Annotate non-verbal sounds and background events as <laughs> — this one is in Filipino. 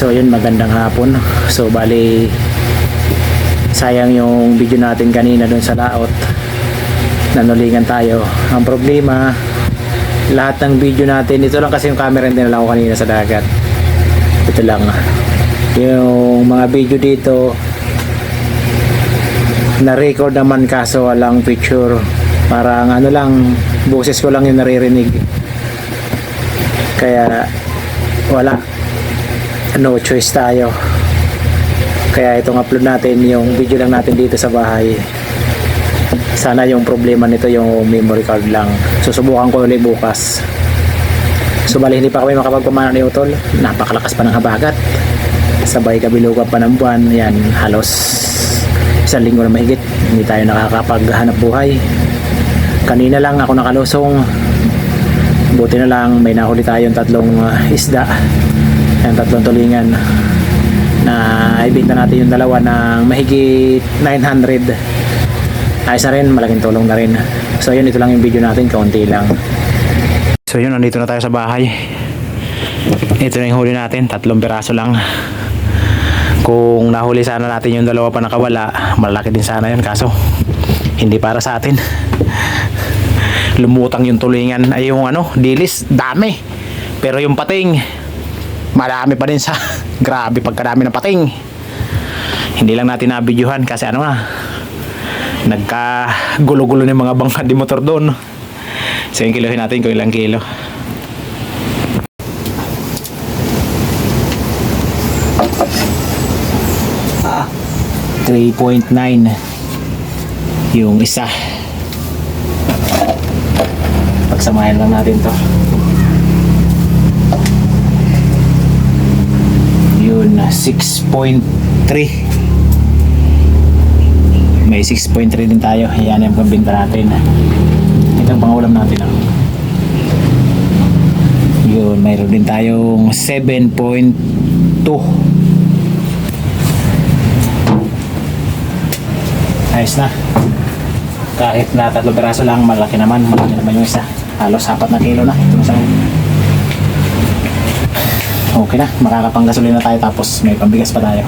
So yun magandang hapon. So bali sayang yung video natin kanina doon sa laot. Nanulingan tayo. Ang problema lahat ng video natin ito lang kasi yung camera din dinala ko kanina sa dagat. Ito lang. Yung mga video dito na-record naman kaso walang picture. Parang ano lang boses ko lang yung naririnig. Kaya wala no choice tayo. Kaya itong upload natin yung video lang natin dito sa bahay. Sana yung problema nito yung memory card lang. Susubukan ko ulit bukas. So bali hindi pa kami makapagpamana ni Utol. Napakalakas pa ng habagat. Sabay kabilugan pa ng buwan. Yan halos isang linggo na mahigit. Hindi tayo nakakapaghanap buhay. Kanina lang ako nakalusong. Buti na lang may nahuli tayong tatlong uh, isda yung tatlong tulingan na ibenta natin yung dalawa ng mahigit 900 ayos na rin malaking tulong na rin. So yun ito lang yung video natin kaunti lang. So yun nandito na tayo sa bahay. Ito na yung huli natin tatlong piraso lang. Kung nahuli sana natin yung dalawa pa nakawala malaki din sana yun kaso hindi para sa atin. Lumutang yung tulingan. Ay yung ano dilis dami. Pero yung pating marami pa din sa <laughs> grabe pagkadami ng pating. Hindi lang natin nabidyohan kasi ano na nagka gulo-gulo ng mga bangkad di motor doon. So yung kilohin natin kung ilang kilo. Ah 3.9 yung isa. Pagsamahin lang natin to yun 6.3 may 6.3 din tayo. Yan yung pambinta natin. Ito ang pangulam natin ah. yun mayroon din tayong 7.2 ayos na. Kahit na tatlo peraso lang malaki naman. Malaki naman yung isa. Halos 4 na kilo na. Itong isang okay na makakapanggasolina tayo tapos may pambigas pa tayo